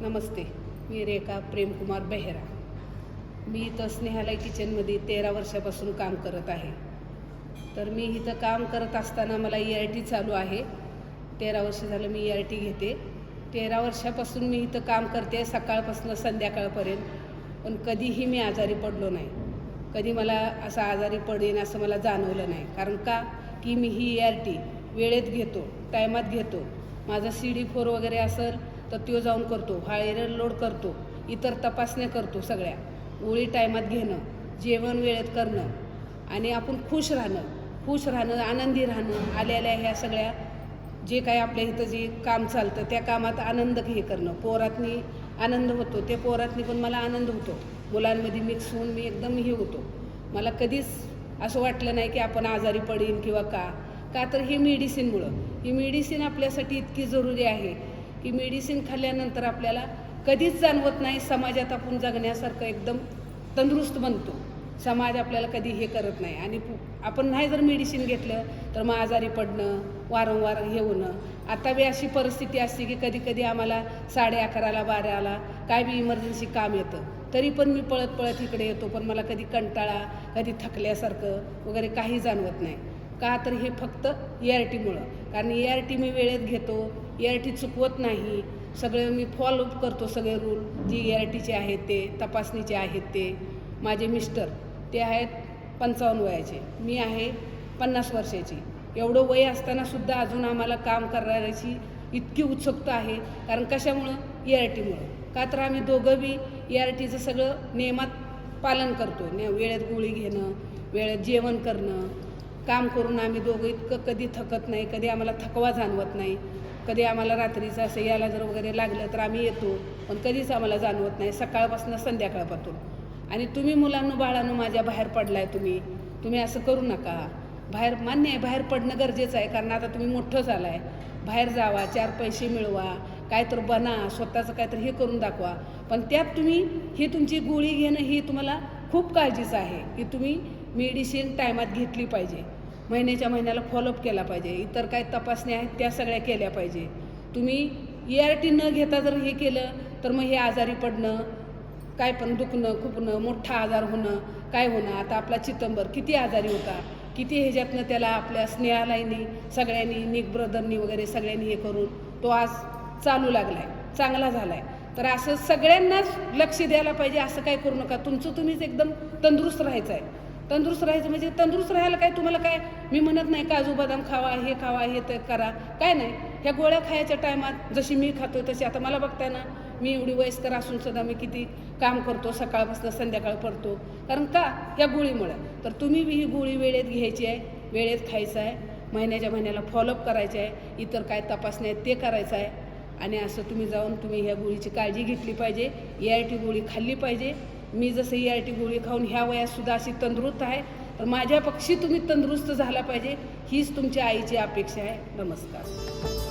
नमस्ते मी रेखा प्रेमकुमार बेहरा. मी इथं स्नेहालय किचनमध्ये तेरा वर्षापासून काम करत आहे. तर मी इथं काम करत असताना मला ई आर टी चालू आहे. तेरा वर्ष झालं मी ई आर टी घेते. तेरा वर्षापासून मी इथं काम करते सकाळपासून संध्याकाळपर्यंत. पण कधीही मी आजारी पडलो नाही. कधी मला असं आजारी पडेन असं मला जाणवलं नाही. कारण का? की मी ही ई आर टी वेळेत घेतो टायमात घेतो. माझा सी डी फोर वगैरे असेल तर तो जाऊन करतो हायर लोड करतो इतर तपासण्या करतो सगळ्या. ओळी टायमात घेणं जेवण वेळेत करणं आणि आपण खुश राहणं खुश राहणं आनंदी राहणं आलेल्या ह्या सगळ्या जे काही आपल्या इथं जे काम चालतं त्या कामात आनंद हे करणं. पोरातनी आनंद होतो त्या पोरातनी पण मला आनंद होतो. मुलांमध्ये मिक्स होऊन मी एकदम हे होतो. मला कधीच असं वाटलं नाही की आपण आजारी पडीन किंवा का. का तर हे मेडिसिनमुळं ही मेडिसिन आपल्यासाठी इतकी जरुरी आहे. की मेडिसिन खाल्ल्यानंतर आपल्याला कधीच जाणवत नाही समाजात आपण जगण्यासारखं एकदम तंदुरुस्त बनतो. समाज आपल्याला कधी हे करत नाही. आणि पु- आपण नाही जर मेडिसिन घेतलं तर मग आजारी पडणं वारंवार हे होणं. आता बी अशी परिस्थिती असते की कधी कधी आम्हाला साडे अकराला बाराला काय बी इमर्जन्सी काम येतं. तरी पण मी पळत पळत इकडे येतो पण मला कधी कंटाळा कधी थकल्यासारखं वगैरे काही जाणवत नाही. का तर हे फक्त ए आर टीमुळं कारण ए आर टी मी वेळेत घेतो ए आर टी चुकवत नाही सगळं मी फॉलोअप करतो सगळे रूल जी ए आर टीचे आहेत ते तपासणीचे आहेत ते. माझे मिस्टर ते आहेत पंचावन्न वयाचे. मी आहे पन्नास वर्षाची. एवढं वय असताना सुद्धा अजून आम्हाला काम करायची इतकी उत्सुकता आहे. कारण कशामुळं? ए आर टीमुळं का तर आम्ही दोघं बी ए आर टीचं सगळं नियमात पालन करतो ने वेळेत गोळी घेणं वेळेत जेवण करणं काम करून आम्ही दोघं इतकं कधी थकत नाही कधी आम्हाला थकवा जाणवत नाही. कधी आम्हाला रात्रीचं असं यायला जर वगैरे लागलं तर आम्ही येतो पण कधीच आम्हाला जाणवत नाही सकाळपासून संध्याकाळपासून. आणि तुम्ही मुलांनो बाळांनो माझ्या बाहेर पडलाय तुम्ही. तुम्ही असं करू नका. बाहेर मान्य आहे बाहेर पडणं गरजेचं आहे कारण आता तुम्ही मोठं झालं आहे बाहेर जावा चार पैसे मिळवा काय तर बना स्वतःचं काहीतरी हे करून दाखवा. पण त्यात तुम्ही ही तुमची गोळी घेणं ही तुम्हाला खूप काळजीचं आहे की तुम्ही मेडिसिन टायमात घेतली पाहिजे. महिन्याच्या महिन्याला फॉलोअप केला पाहिजे. इतर काय तपासण्या आहेत त्या सगळ्या केल्या पाहिजे. तुम्ही ई आर टी न घेता जर हे केलं तर मग हे आजारी पडणं काय पण दुखणं खुपणं मोठा आजार होणं काय होणं आता आपला चितंबर किती आजारी होता किती ह्याच्यातनं त्याला आपल्या स्नेहालाईनी सगळ्यांनी निक ब्रदरनी वगैरे सगळ्यांनी हे करून तो आज चालू लागलाय चांगला झालाय. तर असं सगळ्यांनाच लक्ष द्यायला पाहिजे असं काय करू नका. तुमचं तुम्हीच एकदम तंदुरुस्त राहायचं आहे. तंदुरुस्त राहायचं म्हणजे तंदुरुस्त राहायला काय तुम्हाला काय? मी म्हणत नाही काजू बदाम खावा हे खावा हे ते करा. काय नाही. ह्या गोळ्या खायच्या टायमात जशी मी खातो तशी. आता मला बघताय ना मी एवढी वयस्कर असून सुद्धा मी किती काम करतो सकाळपासून संध्याकाळ पडतो. कारण का? ह्या गोळीमुळे. तर तुम्ही ही गोळी वेळेत घ्यायची आहे वेळेत खायचं आहे महिन्याच्या महिन्याला फॉलोअप करायचं आहे इतर काय तपासणी आहेत ते करायचं आहे. आणि असं तुम्ही जाऊन तुम्ही ह्या गोळीची काळजी घेतली पाहिजे ए आर टी गोळी खाल्ली पाहिजे. मी जसं ई आर टी गोळी खाऊन ह्या वयातसुद्धा अशी तंदुरुस्त आहे. तर माझ्या पक्षी तुम्ही तंदुरुस्त झाला पाहिजे हीच तुमच्या आईची अपेक्षा आहे. नमस्कार.